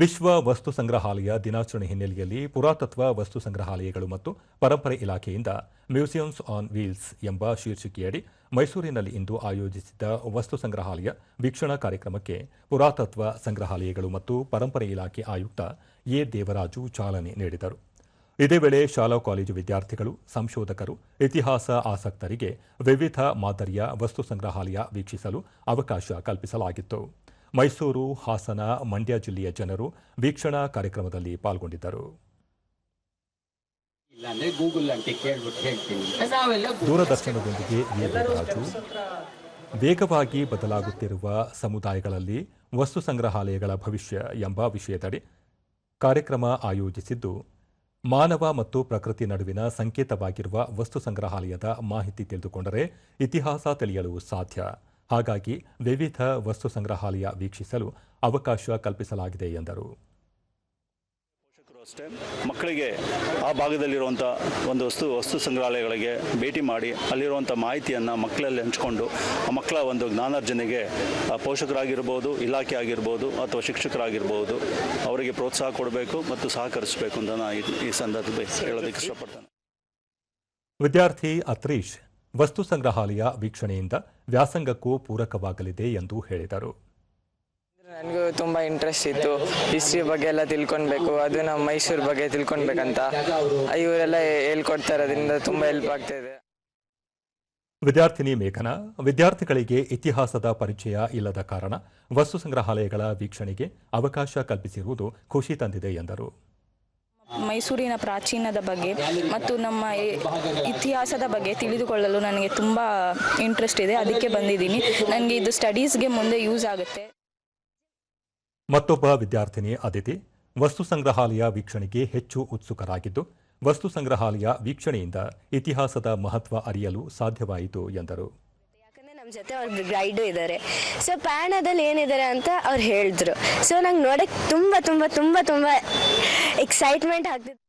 ವಿಶ್ವ ವಸ್ತು ಸಂಗ್ರಹಾಲಯ ದಿನಾಚರಣೆ ಹಿನ್ನೆಲೆಯಲ್ಲಿ ಪುರಾತತ್ವ ವಸ್ತು ಸಂಗ್ರಹಾಲಯಗಳು ಮತ್ತು ಪರಂಪರೆ ಇಲಾಖೆಯಿಂದ ಮ್ಯೂಸಿಯಮ್ಸ್ ಆನ್ ವೀಲ್ಸ್ ಎಂಬ ಶೀರ್ಷಿಕೆಯಡಿ ಮೈಸೂರಿನಲ್ಲಿ ಇಂದು ಆಯೋಜಿಸಿದ್ದ ವಸ್ತು ಸಂಗ್ರಹಾಲಯ ವೀಕ್ಷಣಾ ಕಾರ್ಯಕ್ರಮಕ್ಕೆ ಪುರಾತತ್ವ ಸಂಗ್ರಹಾಲಯಗಳು ಮತ್ತು ಪರಂಪರೆ ಇಲಾಖೆ ಆಯುಕ್ತ ಎ. ದೇವರಾಜು ಚಾಲನೆ ನೀಡಿದರು. ಇದೇ ವೇಳೆ ಶಾಲಾ ಕಾಲೇಜು ವಿದ್ಯಾರ್ಥಿಗಳು, ಸಂಶೋಧಕರು, ಇತಿಹಾಸ ಆಸಕ್ತರಿಗೆ ವಿವಿಧ ಮಾದರಿಯ ವಸ್ತು ಸಂಗ್ರಹಾಲಯ ವೀಕ್ಷಿಸಲು ಅವಕಾಶ ಕಲ್ಪಿಸಲಾಗಿತ್ತು. ಮೈಸೂರು ಹಾಸನ ಮಂಡ್ಯ ಜಿಲ್ಲೆಯ ಜನರು ವೀಕ್ಷಣಾ ಕಾರ್ಯಕ್ರಮದಲ್ಲಿ ಪಾಲ್ಗೊಂಡಿದ್ದರು. ಇಲ್ಲಾಂದ್ರೆ ಗೂಗಲ್ ಅಂತ ಕೇಳ್ಬಿಟ್ಟು ಹೇಳ್ತೀನಿ. ನಾವೆಲ್ಲ Google ದೂರದರ್ಶನದೊಂದಿಗೆ ವೇಗವಾಗಿ ಬದಲಾಗುತ್ತಿರುವ ಸಮುದಾಯಗಳಲ್ಲಿ ವಸ್ತು ಸಂಗ್ರಹಾಲಯಗಳ ಭವಿಷ್ಯ ಎಂಬ ವಿಷಯದಡಿ ಕಾರ್ಯಕ್ರಮ ಆಯೋಜಿಸಿದ್ದು ಮಾನವ ಮತ್ತು ಪ್ರಕೃತಿ ನಡುವಿನ ಸಂಕೇತವಾಗಿರುವ ವಸ್ತು ಸಂಗ್ರಹಾಲಯದ ಮಾಹಿತಿ ತಿಳಿದುಕೊಂಡರೆ ಇತಿಹಾಸ ತಿಳಿಯಲು ಸಾಧ್ಯ. ಹಾಗಾಗಿ ವಿವಿಧ ವಸ್ತು ಸಂಗ್ರಹಾಲಯ ವೀಕ್ಷಿಸಲು ಅವಕಾಶ ಕಲ್ಪಿಸಲಾಗಿದೆ ಎಂದರು. ಪೋಷಕರು ಅಷ್ಟೇ ಮಕ್ಕಳಿಗೆ ಆ ಭಾಗದಲ್ಲಿರುವಂಥ ಒಂದು ವಸ್ತು ವಸ್ತು ಸಂಗ್ರಹಾಲಯಗಳಿಗೆ ಭೇಟಿ ಮಾಡಿ ಅಲ್ಲಿರುವಂಥ ಮಾಹಿತಿಯನ್ನು ಮಕ್ಕಳಲ್ಲಿ ಹಂಚ್ಕೊಂಡು ಆ ಮಕ್ಕಳ ಒಂದು ಜ್ಞಾನಾರ್ಜನೆಗೆ ಪೋಷಕರಾಗಿರ್ಬೋದು ಇಲಾಖೆ ಆಗಿರ್ಬೋದು ಅಥವಾ ಶಿಕ್ಷಕರಾಗಿರ್ಬೋದು ಅವರಿಗೆ ಪ್ರೋತ್ಸಾಹ ಕೊಡಬೇಕು ಮತ್ತು ಸಹಕರಿಸಬೇಕು ಅಂತ ನಾನು ಈ- ಈ ಸಂದರ್ಭದಲ್ಲಿ ಹೇಳೋದಕ್ಕೆ ಇಷ್ಟಪಡ್ತೇನೆ. ವಿದ್ಯಾರ್ಥಿ ಅತ್ರೀಶ್ ವಸ್ತು ಸಂಗ್ರಹಾಲಯ ವೀಕ್ಷಣೆಯಿಂದ ವ್ಯಾಸಂಗಕ್ಕೂ ಪೂರಕವಾಗಲಿದೆ ಎಂದು ಹೇಳಿದರು. ನನಗೂ ತುಂಬ ಇಂಟ್ರೆಸ್ಟ್ ಇತ್ತು. ಹಿಸ್ಟ್ರಿ ಬಗ್ಗೆ ಎಲ್ಲ ತಿಳ್ಕೊಳ್ಬೇಕು ಅದು ನಮ್ಮ ಮೈಸೂರು ಬಗ್ಗೆ ತಿಳ್ಕೊಳ್ಬೇಕಂತ ಇವರೆಲ್ಲ ಹೇಳ್ಕೊಡ್ತಾರೆ ಅದರಿಂದ ತುಂಬ ಹೆಲ್ಪ್ ಆಗ್ತಾ ಇದೆ. ವಿದ್ಯಾರ್ಥಿನಿ ಮೇಘನಾ ವಿದ್ಯಾರ್ಥಿಗಳಿಗೆ ಇತಿಹಾಸದ ಪರಿಚಯ ಇಲ್ಲದ ಕಾರಣ ವಸ್ತು ಸಂಗ್ರಹಾಲಯಗಳ ವೀಕ್ಷಣೆಗೆ ಅವಕಾಶ ಕಲ್ಪಿಸಿರುವುದು ಖುಷಿ ತಂದಿದೆ ಎಂದರು. ಮೈಸೂರಿನ ಪ್ರಾಚೀನದ ಬಗ್ಗೆ ಮತ್ತು ನಮ್ಮ ಇತಿಹಾಸದ ಬಗ್ಗೆ ತಿಳಿದುಕೊಳ್ಳಲು ನನಗೆ ತುಂಬ ಇಂಟ್ರೆಸ್ಟ್ ಇದೆ. ಅದಕ್ಕೆ ಬಂದಿದ್ದೀನಿ. ನನಗೆ ಇದು ಸ್ಟಡೀಸ್ಗೆ ಮುಂದೆ ಯೂಸ್ ಆಗುತ್ತೆ. ಮತ್ತೊಬ್ಬ ವಿದ್ಯಾರ್ಥಿನಿ ಅದಿತಿ. ವಸ್ತು ಸಂಗ್ರಹಾಲಯ ವೀಕ್ಷಣೆಗೆ ಹೆಚ್ಚು ಉತ್ಸುಕರಾಗಿದ್ದು, ವಸ್ತು ಸಂಗ್ರಹಾಲಯ ವೀಕ್ಷಣೆಯಿಂದ ಇತಿಹಾಸದ ಮಹತ್ವ ಅರಿಯಲು ಸಾಧ್ಯವಾಯಿತು ಎಂದರು. ನಮ್ಮ ಜೊತೆ ಅವ್ರ ಗೈಡು ಇದ್ದಾರೆ ಸೊ ಪ್ಯಾಣದಲ್ಲಿ ಏನಿದ್ದಾರೆ ಅಂತ ಅವ್ರು ಹೇಳಿದ್ರು. ಸೊ ನಂಗೆ ನೋಡಕ್ಕೆ ತುಂಬ ತುಂಬ ತುಂಬ ತುಂಬ ಎಕ್ಸೈಟ್ಮೆಂಟ್ ಆಗ್ತಿತ್ತು.